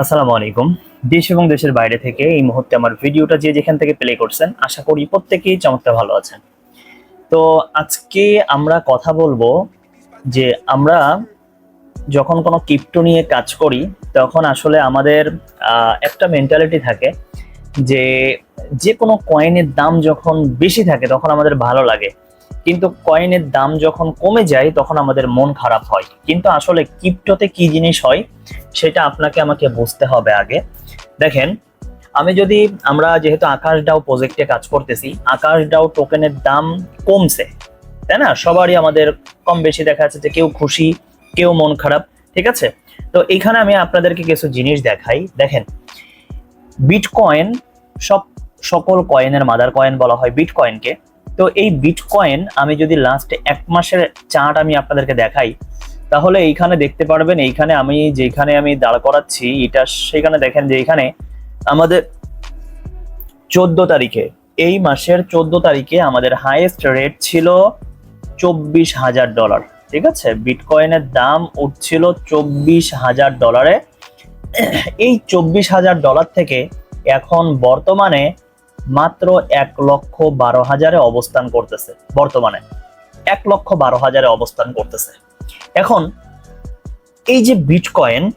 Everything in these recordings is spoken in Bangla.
আসসালামু আলাইকুম। দেশ এবং দেশের বাইরে থেকে এই মুহূর্তে আমার ভিডিওটা যে যেখান থেকে প্লে করছেন, আশা করি প্রত্যেকেই চমৎকার ভালো আছেন। তো আজকে আমরা কথা বলব যে আমরা যখন কোনো ক্রিপ্টো নিয়ে কাজ করি, তখন আসলে আমাদের একটা মেন্টালিটি থাকে যে যে কোনো কয়েনের দাম যখন বেশি থাকে, তখন আমাদের ভালো লাগে। কিন্তু কয়েনের দাম যখন কমে যায়, তখন আমাদের মন খারাপ হয়। কিন্তু আসলে ক্রিপ্টোতে কি জিনিস হয়, সেটা আপনাকে আমাকে বুঝতে হবে আগে। দেখেন, আমি যদি আমরা যেহেতু আকাশ ডাও প্রজেক্টে কাজ করতেছি, আকাশ ডাও টোকেনের দাম কমছে, তাই না? সবারই আমাদের কম বেশি দেখা যাচ্ছে যে কেউ খুশি, কেউ মন খারাপ, ঠিক আছে? তো এইখানে আমি আপনাদেরকে কিছু জিনিস দেখাই। দেখেন বিটকয়েন সব সকল কয়েনের মাদার কয়েন বলা হয় বিটকয়েনকে তো এই বিটকয়েন আমি যদি লাস্ট এক মাসের চার্ট আমি আপনাদেরকে দেখাই, তাহলে এইখানে দেখতে পারবেন, এইখানে আমি যেখানে আমি দাঁড় করাচ্ছি, এটা সেখানে দেখেন যে এখানে আমাদের চোদ্দ তারিখে, এই মাসের চোদ্দ তারিখে আমাদের হাইয়েস্ট রেট ছিল চব্বিশ হাজার ডলার ঠিক আছে? বিটকয়েনের দাম উঠছিল চব্বিশ হাজার ডলারে এই চব্বিশ হাজার ডলার থেকে এখন বর্তমানে মাত্র এক লক্ষ বারো হাজারে অবস্থান করতেছে, বর্তমানে। এক লক্ষ বারো হাজারে অবস্থান করতেছে। এখন, এই যে বিটকয়েন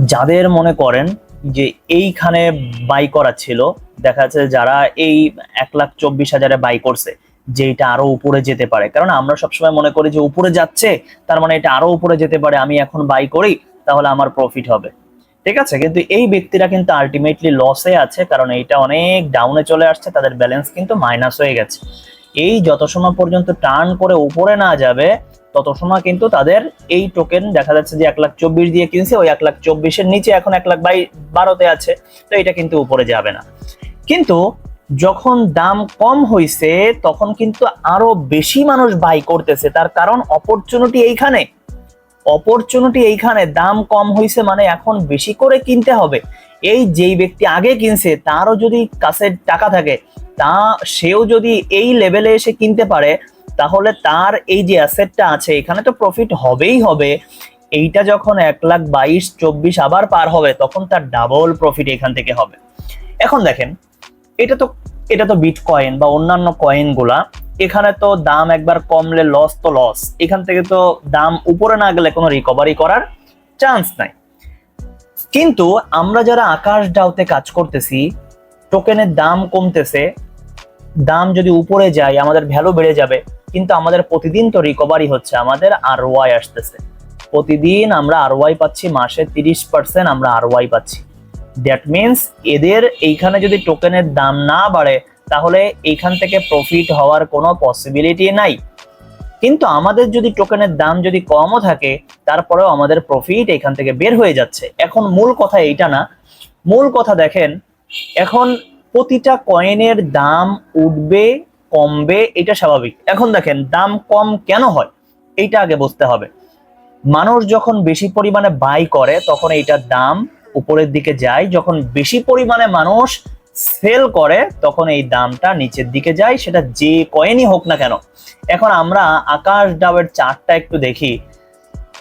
যাদের মনে করেন যে এইখানে বাই করা ছিল, দেখা যাচ্ছে যারা এই এক লাখ চব্বিশ হাজারে বাই করছে যে এটা আরও উপরে যেতে পারে। কারণ আমরা সবসময় মনে করি যে উপরে যাচ্ছে, তার মানে এটা আরও উপরে যেতে পারে, আমি এখন বাই করি, তাহলে আমার প্রফিট হবে। ঠিক আছে, কিন্তু এই ব্যক্তিরা কিন্তু আলটিমেটলি লসে আছে, কারণ এইটা অনেক ডাউনে চলে আসছে, তাদের ব্যালেন্স কিন্তু মাইনাস হয়ে গেছে। এই যত সময় পর্যন্ত টার্ন করে উপরে না যাবে, তত সময় কিন্তু তাদের এই টোকেন দেখা যাচ্ছে যে এক লাখ চব্বিশ দিয়ে কিনছে, ওই এক লাখ চব্বিশের নিচে এখন এক লাখ বাই বারোতে আছে, তো এটা কিন্তু উপরে যাবে না। কিন্তু যখন দাম কম হইছে, তখন কিন্তু আরও বেশি মানুষ বাই করতেছে, তার কারণ অপরচুনিটি এইখানে। অপরচুনিটি এইখানে দাম কম হইছে মানে এখন বেশি করে কিনতে হবে। এই যেই ব্যক্তি আগে কিনছে, তারও যদি কাছে টাকা থাকে, তা সেও যদি এই লেভেলে এসে কিনতে পারে, তাহলে তার এই যে অ্যাসেটটা আছে, এখানে তো প্রফিট হবেই হবে। এইটা যখন এক লাখ বাইশ, চব্বিশ আবার পার হবে, তখন তার ডাবল প্রফিট এখান থেকে হবে। এখন দেখেন, এটা তো এটা তো বিট কয়েন বা অন্যান্য কয়েনগুলা এখানে তো দাম একবার কমলে লস তো লস এখান থেকে তো দাম উপরে না গেলে কোনো রিকভারি করার চান্স নাই। কিন্তু আমরা যারা আকাশ ডাউতে কাজ করতেছি টোকেনের দাম কমতেছে, দাম যদি উপরে যায়, আমাদের ভ্যালু বেড়ে যাবে, কিন্তু আমাদের প্রতিদিন তো রিকভারি হচ্ছে, আমাদের আর ওয়াই আসতেছে। প্রতিদিন আমরা আর ওয়াই পাচ্ছি, মাসে তিরিশ পার্সেন্ট আমরা আর ওয়াই পাচ্ছি। দ্যাট মিনস এদের এইখানে যদি টোকেনের দাম না বাড়ে তাহলে এইখান থেকে প্রফিট হওয়ার কোনো পসিবিলিটি নাই। কিন্তু আমাদের যদি টোকেনের দাম যদি কমও থাকে, তারপরেও আমাদের প্রফিট এখান থেকে বের হয়ে যাচ্ছে। এখন মূল কথা এইটা না। মূল কথা দেখেন, এখন প্রতিটা কয়েনের দাম উঠবে, কমবে, এটা স্বাভাবিক। এখন দেখেন, দাম কম কেন হয়? এইটা আগে বুঝতে হবে। মানুষ যখন বেশি পরিমাণে বাই করে, তখন এইটার দাম উপরের দিকে যায়। যখন বেশি পরিমাণে মানুষ সেল করে, তখন এই দামটা নিচের দিকে যায়, সেটা যে কয়েনই হোক না কেন। এখন আমরা আকাশ ডাবের চার্টটা একটু দেখি।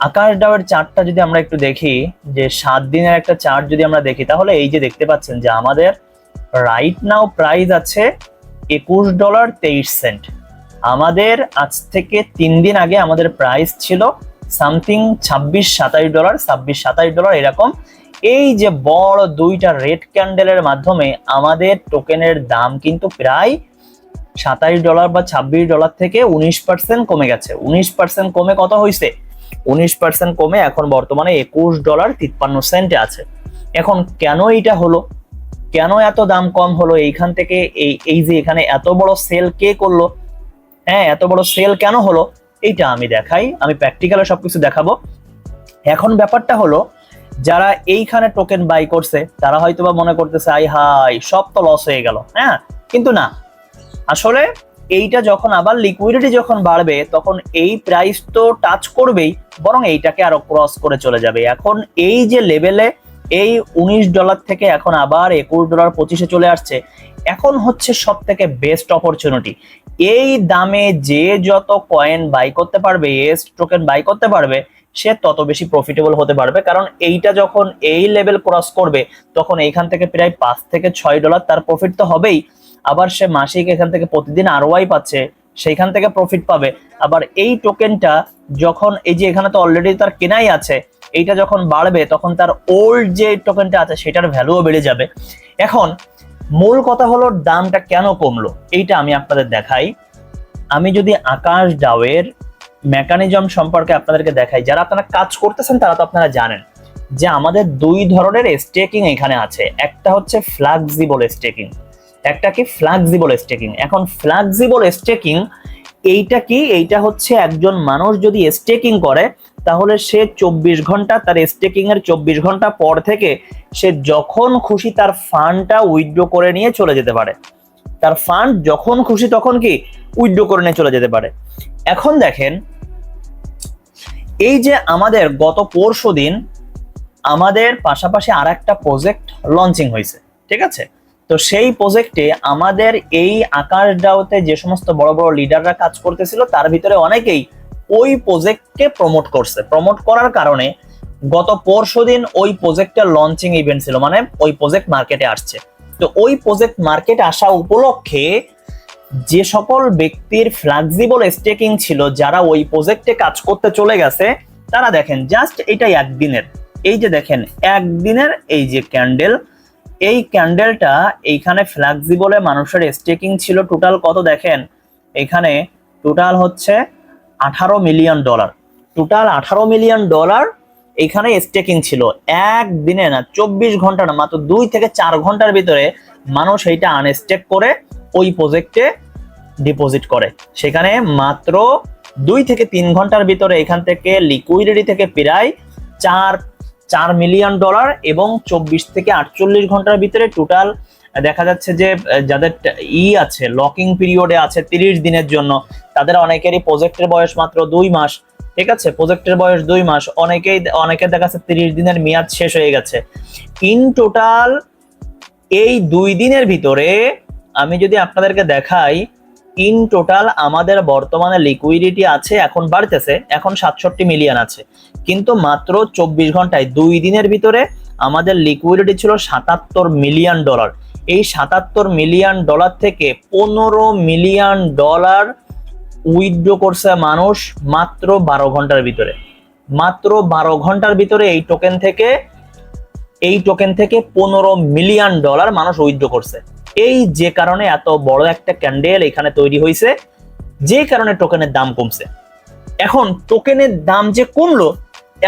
আকাশ ডাবের চার্টটা যদি আমরা একটু দেখি, যে সাত দিনের একটা চার্ট যদি আমরা দেখি, তাহলে এই যে দেখতে পাচ্ছেন যে আমাদের রাইট নাও প্রাইস আছে একুশ ডলার তেইশ সেন্ট আমাদের আজ থেকে তিন দিন আগে আমাদের প্রাইস ছিল সামথিং ছাব্বিশ সাতাশ ডলার ছাব্বিশ সাতাশ ডলার এরকম। এই যে বড় দুইটা রেড ক্যান্ডেলের মাধ্যমে আমাদের টোকেনের দাম কিন্তু প্রায় সাতাশ ডলার বা ছাব্বিশ ডলার থেকে উনিশ পার্সেন্ট কমে গেছে। উনিশ পার্সেন্ট কমে কত হয়েছে উনিশ পার্সেন্ট কমে এখন বর্তমানে একুশ ডলার তিপ্পান্ন সেন্টে আছে। এখন কেন এটা হলো? কেন এত দাম কম হলো? এইখান থেকে এই এই যে এখানে এত বড় সেল কে করল? হ্যাঁ এত বড় সেল কেন হলো? এইটা আমি দেখাই, আমি প্র্যাকটিক্যালে সবকিছু দেখাবো। এখন ব্যাপারটা হলো যারা এইখানে টোকেন বাই করছে, তারা হয়তো বা মনে করতেছে আই হাই সব তো লস হয়ে গেল। হ্যাঁ কিন্তু না। আসলে এইটা যখন আবার লিকুইডিটি যখন বাড়বে, তখন এই প্রাইস তো টাচ করবেই, বরং এইটাকে আরও ক্রস করে চলে যাবে। এখন এই যে লেভেলে এই উনিশ ডলার থেকে এখন আবার একুশ ডলার পঁচিশে চলে আসছে, এখন হচ্ছে সব থেকে বেস্ট অপরচুনিটি এই দামে যে যত কয়েন বাই করতে পারবে এস টোকেন বাই করতে পারবে সে তত বেশি প্রফিটেবল হতে পারবে। কারণ এইটা যখন এই লেভেল ক্রস করবে, তখন এইখান থেকে প্রায় পাঁচ থেকে ছয় ডলার তার প্রফিট তো হবেই। আবার সে মাসিক এখান থেকে প্রতিদিন আরওয়াই পাচ্ছে, সেইখান থেকে প্রফিট পাবে। আবার এই টোকেনটা যখন, এই যে এখানে তো অলরেডি তার কেনাই আছে, এইটা যখন বাড়বে, তখন তার ওল্ড যে টোকেনটা আছে, সেটার ভ্যালুও বেড়ে যাবে। এখন, মূল কথা হলো দামটা কেন কমলো, এইটা আমি আপনাদের দেখাই। আমি যদি আকাশ ডাওয়ের মেকানিজম সম্পর্কে আপনাদেরকে দেখাই। যারা আপনারা কাজ করতেছেন, তারা তো আপনারা জানেন যে আমাদের দুই ধরনের স্টেকিং এখানে আছে। একটা হচ্ছে ফ্লাক্সিবল স্টেকিং একটা কি ফ্লাক্সিবল স্টেকিং এখন ফ্লাক্সিবল স্টেকিং এইটা কি? এইটা হচ্ছে একজন মানুষ যদি স্টেকিং করে, তাহলে সে চব্বিশ ঘণ্টা, তার স্টেকিং এর চব্বিশ ঘণ্টা পর থেকে সে যখন খুশি তার ফান্ডটা উইথড্র করে নিয়ে চলে যেতে পারে। তার ফান্ড যখন খুশি তখন কি উইথড্র করে নিয়ে চলে যেতে পারে। এখন দেখেন, এই যে আমাদের গত পরশু দিন আমাদের পাশাপাশি আর একটা প্রজেক্ট লঞ্চিং হয়েছে, ঠিক আছে? তো সেই প্রজেক্টে আমাদের এই আকাশ ডাউতে যে সমস্ত বড় বড় লিডাররা কাজ করতেছিল, তার ভিতরে অনেকেই ওই প্রজেক্টকে প্রমোট করছে। প্রমোট করার কারণে গত পরশু দিন ওই প্রজেক্টের লঞ্চিং ইভেন্ট ছিল মানে ওই প্রজেক্ট মার্কেটে আসছে। তো ওই প্রজেক্ট মার্কেট আসা উপলক্ষে যে সকল ব্যক্তির ফ্লেক্সিবল স্টেকিং ছিল, যারা ওই প্রজেক্টে কাজ করতে চলে গেছে, তারা দেখেন জাস্ট এটাই একদিনের। এই যে দেখেন, একদিনের এই যে ক্যান্ডেল এই ক্যান্ডেলটা এইখানে ফ্লেক্সিবলে মানুষের স্টেকিং ছিল টোটাল কত দেখেন? এখানে টোটাল হচ্ছে আঠারো মিলিয়ন ডলার টোটাল আঠারো মিলিয়ন ডলার এখানে স্টেকিং ছিল একদিনে না, চব্বিশ ঘণ্টা না, মাত্র দুই থেকে চার ঘণ্টার ভিতরে মানুষ এইটা আনস্টেক করে ওই প্রজেক্টে ডিপোজিট করে। সেখানে মাত্র দুই থেকে তিন ঘণ্টার ভিতরে এখান থেকে লিকুইডিটি থেকে প্রায় চার চার মিলিয়ন ডলার এবং চব্বিশ থেকে আটচল্লিশ ঘণ্টার ভিতরে টোটাল দেখা যাচ্ছে যে, যাদের ই আছে লকিং পিরিয়ডে আছে তিরিশ দিনের জন্য, তাদের অনেকেরই প্রজেক্টের বয়স মাত্র দুই মাস। ঠিক আছে প্রজেক্টের বয়স দুই মাস, অনেকেই অনেকের দেখা যাচ্ছে তিরিশ দিনের মেয়াদ শেষ হয়ে গেছে। ইন টোটাল এই দুই দিনের ভিতরে আমি যদি আপনাদেরকে দেখাই ইন টোটাল আমাদের বর্তমানে লিকুইডিটি আছে, এখন বাড়তেছে, এখন সাতষট্টি মিলিয়ন আছে। কিন্তু মাত্র চব্বিশ ঘন্টায় দুই দিনের ভিতরে আমাদের লিকুইডিটি ছিল সাতাত্তর মিলিয়ন ডলার এই সাতাত্তর মিলিয়ন ডলার থেকে পনেরো মিলিয়ন ডলার উইথড্র করছে মানুষ মাত্র বারো ঘণ্টার ভিতরে। মাত্র বারো ঘণ্টার ভিতরে এই টোকেন থেকে, এই টোকেন থেকে পনেরো মিলিয়ন ডলার মানুষ উইথড্র করছে। এই যে কারণে এত বড় একটা ক্যান্ডেল এখানে তৈরি হয়েছে, যে কারণে টোকেনের দাম কমছে। এখন টোকেনের দাম যে কমলো,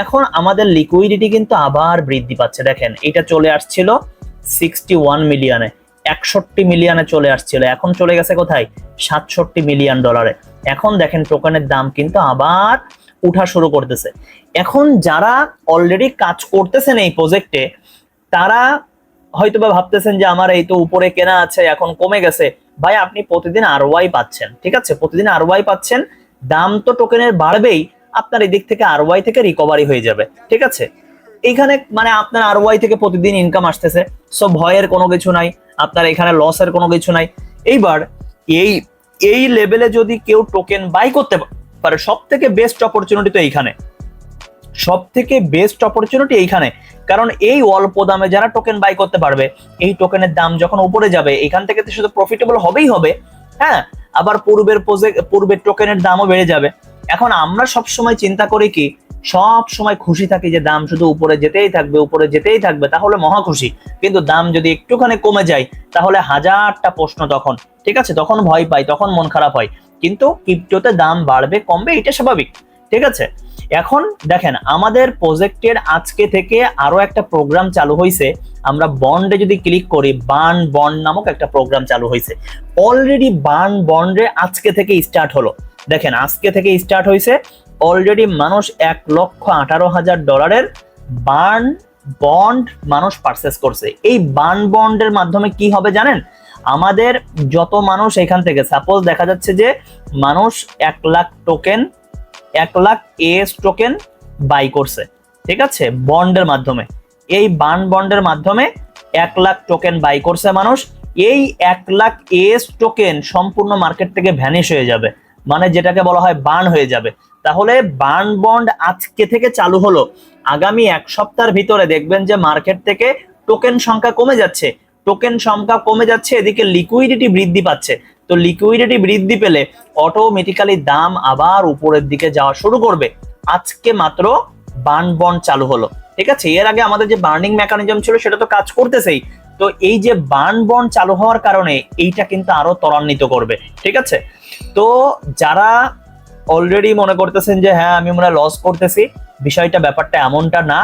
এখন আমাদের লিকুইডিটি কিন্তু আবার বৃদ্ধি পাচ্ছে। দেখেন, এটা চলে আসছিল সিক্সটি ওয়ান মিলিয়নে একষট্টি মিলিয়নে চলে আসছিল। এখন চলে গেছে কোথায়? সাতষট্টি মিলিয়ন ডলারে। এখন দেখেন টোকেনের দাম কিন্তু আবার উঠা শুরু করতেছে। এখন যারা অলরেডি কাজ করতেছেন এই প্রজেক্টে তারা হয়তো বা ভাবতেছেন যে আমার এই তো উপরে কেনা আছে, এখন কমে গেছে। ভাই, আপনি প্রতিদিন আরওয়াই পাচ্ছেন, ঠিক আছে? প্রতিদিন আরওয়াই পাচ্ছেন, দাম তো টোকেনের বাড়বেই, আপনার এদিক থেকে আরওয়াই থেকে রিকভারি হয়ে যাবে, ঠিক আছে? এইখানে মানে আপনার আরওয়াই থেকে প্রতিদিন ইনকাম আসতেছে সো ভয়ের কোনো কিছু নাই, আপনার এখানে লসের কোনো কিছু নাই। এইবার এই এই লেভেলে যদি কেউ টোকেন বাই করতে পারে সব থেকে বেস্ট অপরচুনিটি তো এইখানে। সব থেকে বেস্ট অপরচুনিটি এইখানে। কারণ এই অল্প দামে যারা টোকেন বাই করতে পারবে, এই টোকেনের দাম যখন উপরে যাবে, এখান থেকে তো শুধু প্রফিটেবল হবেই হবে হ্যাঁ? আবার পূর্বের পূর্বের টোকেনের দামও বেড়ে যাবে। এখন আমরা সব সময় চিন্তা করি কি সব সময় খুশি থাকি যে দাম শুধু উপরে যেতেই থাকবে, উপরে যেতেই থাকবে, তাহলে মহা খুশি। কিন্তু দাম যদি একটুখানি কমে যায়, তাহলে হাজারটা প্রশ্ন তখন, ঠিক আছে? তখন ভয় পাই, তখন মন খারাপ হয়। কিন্তু ক্রিপ্টোতে দাম বাড়বে, কমবে, এটা স্বাভাবিক, ঠিক আছে? এখন দেখেন, আমাদের প্রজেক্টের আজকে থেকে আরও একটা প্রোগ্রাম চালু হয়েছে আমরা বন্ডে যদি ক্লিক করি, বার্ন বন্ড নামক একটা প্রোগ্রাম চালু হয়েছে অলরেডি বার্ন বন্ডে আজকে থেকে স্টার্ট হলো। দেখেন, আজকে থেকে স্টার্ট হয়েছে অলরেডি মানুষ এক লক্ষ আঠারো হাজার ডলারের বার্ন বন্ড মানুষ পারচেস করছে। এই বার্ন বন্ডের মাধ্যমে কি হবে জানেন? আমাদের যত মানুষ এখান থেকে সাপোজ দেখা যাচ্ছে যে মানুষ এক লাখ টোকেন এক লাখ এস টোকেন বাই করছে, ঠিক আছে? বন্ডের মাধ্যমে। এই বার্ন বন্ডের মাধ্যমে এক লাখ টোকেন বাই করছে মানুষ। এই এক লাখ এস টোকেন সম্পূর্ণ মার্কেট থেকে ভ্যানিশ হয়ে যাবে। মানে যেটাকে বলা হয় বার্ন হয়ে যাবে। তাহলে বার্ন বন্ড আজকে থেকে চালু হলো। আগামী এক সপ্তাহের ভিতরে দেখবেন যে মার্কেট থেকে টোকেন সংখ্যা কমে যাচ্ছে। টোকেন সংখ্যা কমে যাচ্ছে, এদিকে লিকুইডিটি বৃদ্ধি পাচ্ছে। তো লিকুইডিটি বৃদ্ধি পেলে অটোমেটিক্যালি দাম আবার উপরের দিকে যাওয়া শুরু করবে। আজকে মাত্র বার্ন বন্ড চালু হলো। ঠিক আছে? এর আগে আমাদের যে বার্নিং মেকানিজম ছিল, সেটা তো কাজ করতেছেই। তো এই যে বার্ন বন চালু হওয়ার কারণে এইটা কিন্তু আরও ত্বরান্বিত করবে, ঠিক আছে? তো যারা অলরেডি মনে করতেছেন যে হ্যাঁ আমি মনে লস করতেছি। বিষয়টা, ব্যাপারটা এমনটা না।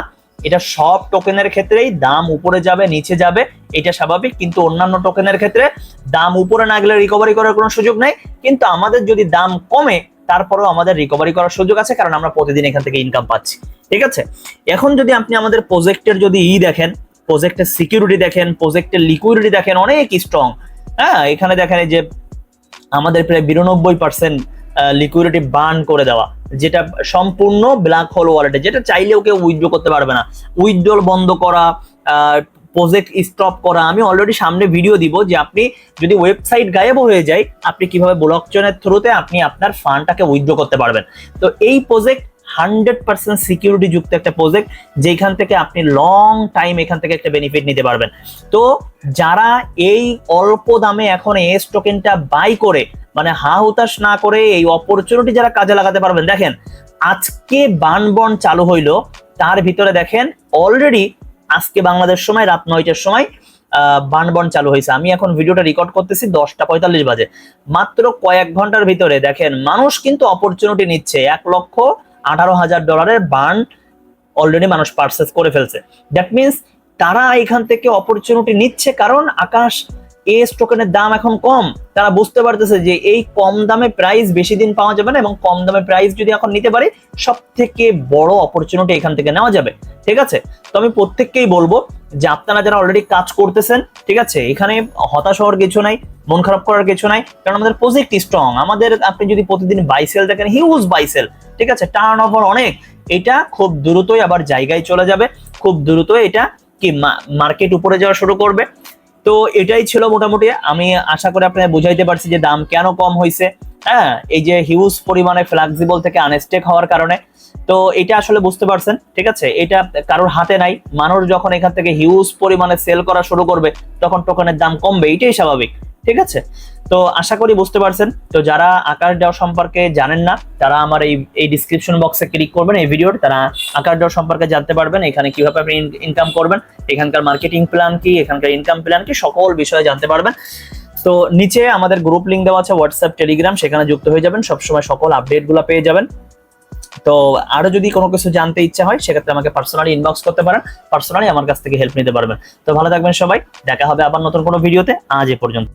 এটা সব টোকেনের ক্ষেত্রেই দাম উপরে যাবে, নিচে যাবে, এটা স্বাভাবিক। কিন্তু অন্যান্য টোকেনের ক্ষেত্রে দাম উপরে না গেলে রিকভারি করার কোনো সুযোগ নেই। কিন্তু আমাদের যদি দাম কমে, তারপরেও আমাদের রিকভারি করার সুযোগ আছে, কারণ আমরা প্রতিদিন এখান থেকে ইনকাম পাচ্ছি, ঠিক আছে? এখন যদি আপনি আমাদের প্রজেক্টের যদি ই দেখেন প্রজেক্টের সিকিউরিটি দেখেন প্রজেক্টের লিকুইডিটি দেখেন, অনেক স্ট্রং হ্যাঁ এখানে দেখেন যে আমাদের প্রায় বিরানব্বই পার্সেন্ট লিকুইডিটি বার্ন করে দেওয়া। যেটা সম্পূর্ণ ব্ল্যাক হোল ওয়ালেটে যেটা চাইলেও কেউ উইথড্র করতে পারবে না। উইথড্রল বন্ধ করা প্রজেক্ট স্টপ করা। আমি অলরেডি সামনে ভিডিও দিব যে আপনি যদি ওয়েবসাইট গায়েব হয়ে যায়, আপনি কীভাবে ব্লক চেনের থ্রুতে আপনি আপনার ফান্ডটাকে উইথড্র করতে পারবেন। তো এই প্রজেক্ট হান্ড্রেড পার্সেন্ট সিকিউরিটি যুক্ত একটা প্রজেক্ট যেখান থেকে আপনি লং টাইম এখান থেকে একটা বেনিফিট নিতে পারবেন। তো যারা এই অল্প দামে এখন এস টোকেনটা বাই করে মানে হা হুতাশ না করে এই অপরচুনিটি যারা কাজে লাগাতে পারবেন, দেখেন আজকে বান বন চালু হইল, তার ভিতরে দেখেন অলরেডি আজকে বাংলাদেশ সময় রাত নয়টার সময় বান বন চালু হয়েছে আমি এখন ভিডিওটা রেকর্ড করতেছি দশটা পঁয়তাল্লিশ বাজে। মাত্র কয়েক ঘণ্টার ভিতরে দেখেন মানুষ কিন্তু অপরচুনিটি নিচ্ছে। এক লক্ষ আঠারো হাজার ডলারের বার্ন অলরেডি মানুষ পারচেস করে ফেলছে। দ্যাট মিনস তারা এখান থেকে অপরচুনিটি নিচ্ছে কারণ আকাশ এস টোকেনের দাম এখন কম। তারা বুঝতে পারতেছে যে এই কম দামে প্রাইস বেশি দিন পাওয়া যাবে না এবং কম দামে প্রাইস যদি এখন নিতে পারি সব থেকে বড় অপরচুনিটি এখান থেকে নেওয়া যাবে। ঠিক আছে? তো আমি প্রত্যেককেই বলব যে আপনারা যারা অলরেডি কাজ করতেছেন, ঠিক আছে? এখানে হতাশ হওয়ার কিছু নাই। মন খারাপ করার কিছু নাই, কারণ আমাদের প্রজেক্ট স্ট্রং আমাদের আপনি যদি প্রতিদিন বাইসেল দেখেন হিউজ বাইসেল ঠিক আছে? টার্ন ওভার অনেক। এটা খুব দ্রুতই আবার জায়গায় চলে যাবে। খুব দ্রুত এটা কি মার্কেট উপরে যাওয়া শুরু করবে। তো এটাই ছিল মোটামুটি। আমি আশা করি আপনাদের বুঝাইতে পারছি যে দাম কেন কম হয়েছে হ্যাঁ এই যে হিউজ পরিমাণে ফ্লেক্সিবল থেকে আনস্টেক হওয়ার কারণে। তো এটা আসলে বুঝতে পারছেন, ঠিক আছে? এটা কারোর হাতে নাই। মানুষ যখন এখান থেকে হিউজ পরিমাণে সেল করা শুরু করবে, তখন টোকেনের দাম কমবে। এটাই স্বাভাবিক। ঠিক আছে? তো আশা করি বুঝতে পারছেন। তো যারা আকার দেওয়া সম্পর্কে জানেন না, তারা আমার এই এই ডিসক্রিপশন বক্সে ক্লিক করবেন, এই ভিডিওর তারা আকার দেওয়া সম্পর্কে জানতে পারবেন, এখানে কীভাবে আপনি ইনকাম করবেন, এখানকার মার্কেটিং প্ল্যান কি, এখানকার ইনকাম প্ল্যান কি, সকল বিষয়ে জানতে পারবেন। তো নিচে আমাদের গ্রুপ লিঙ্ক দেওয়া আছে হোয়াটসঅ্যাপ টেলিগ্রাম সেখানে যুক্ত হয়ে যাবেন, সবসময় সকল আপডেটগুলো পেয়ে যাবেন। তো আরও যদি কোনো কিছু জানতে ইচ্ছা হয়, সেক্ষেত্রে আমাকে পার্সোনালি ইনবক্স করতে পারেন পার্সোনালি আমার কাছ থেকে হেল্প নিতে পারবেন। তো ভালো থাকবেন সবাই, দেখা হবে আবার নতুন কোনো ভিডিওতে আজ এ পর্যন্ত।